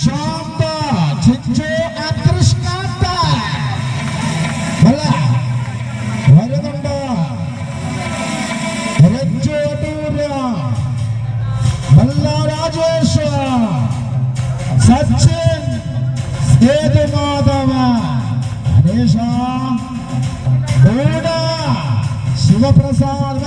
Shonda, Cicco Atrishkata. Bala, Varaganda, Rajodura, Balla Rajesha, Sachin, Sedu Madhava, Ganesha, Buddha, Shiva Prasad,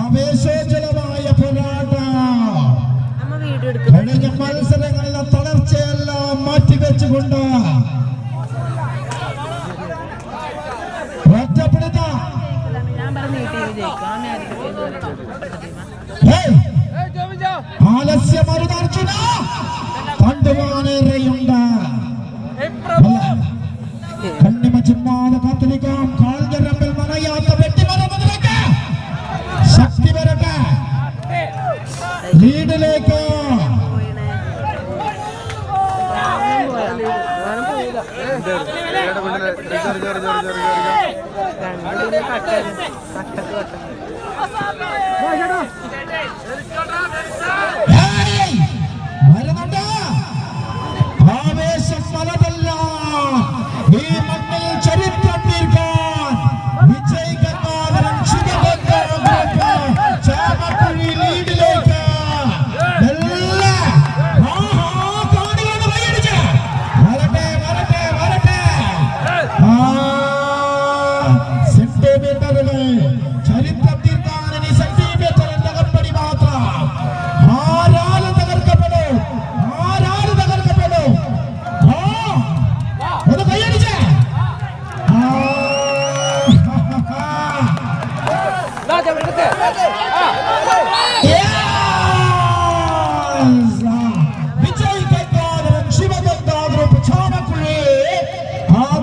ആവേശോജ്വലമായ പോരാട്ട. മത്സരങ്ങളിലെ തളർച്ചയെല്ലാം മാറ്റിവെച്ചുകൊണ്ട് ഒറ്റപ്പെടുത്ത. ആലസ്യമരുതാർജുന ഇതാണ്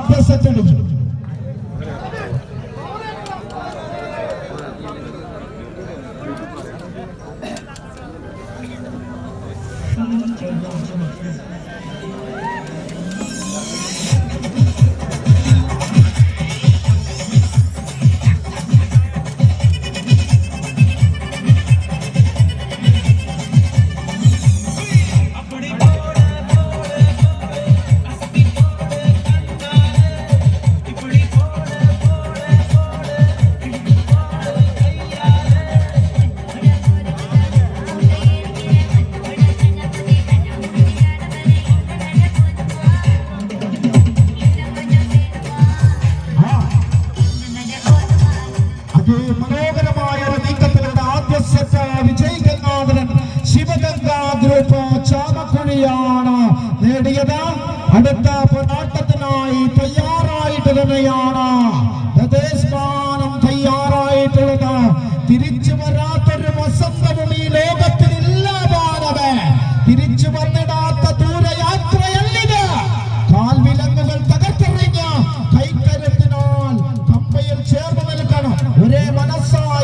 అభ్యసించండి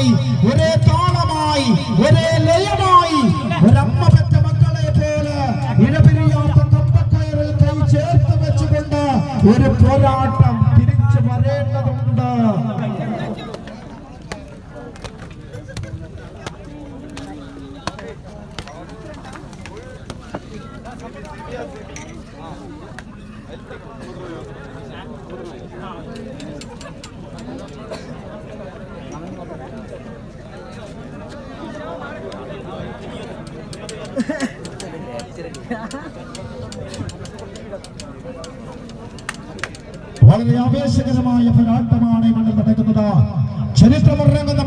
സ്വരമായി ഒരേ താളമായി ഒരേ ലയമായി. ഒരമ്മ മക്കളെ പോലെ ഇഴപിരിയാത്ത കമ്പക്കയറിൽ കൈ ചേർത്ത് വെച്ചുകൊണ്ട് ഒരു പോരാട്ടം വളരെ ആവേശകരമായ പോരാട്ടമാണ് മണ്ണിൽ നടക്കുന്നത്. ചരിത്രമുറങ്ങുന്ന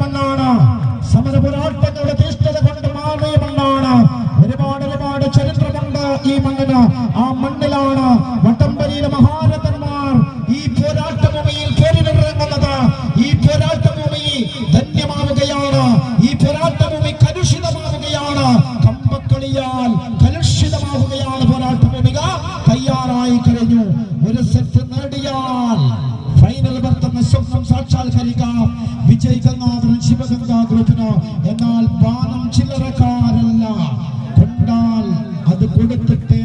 ചില്ലറക്കാരല്ല. കൊണ്ടാൽ അത് കൊടുത്തിട്ടേ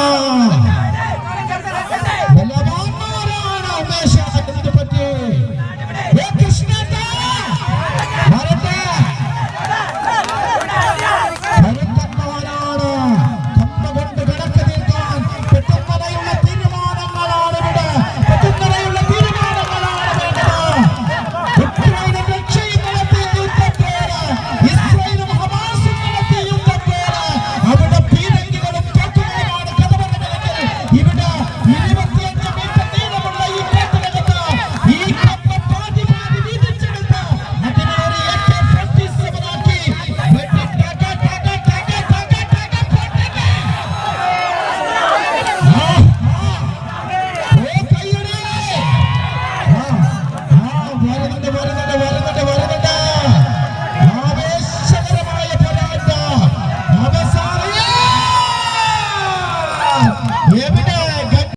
não.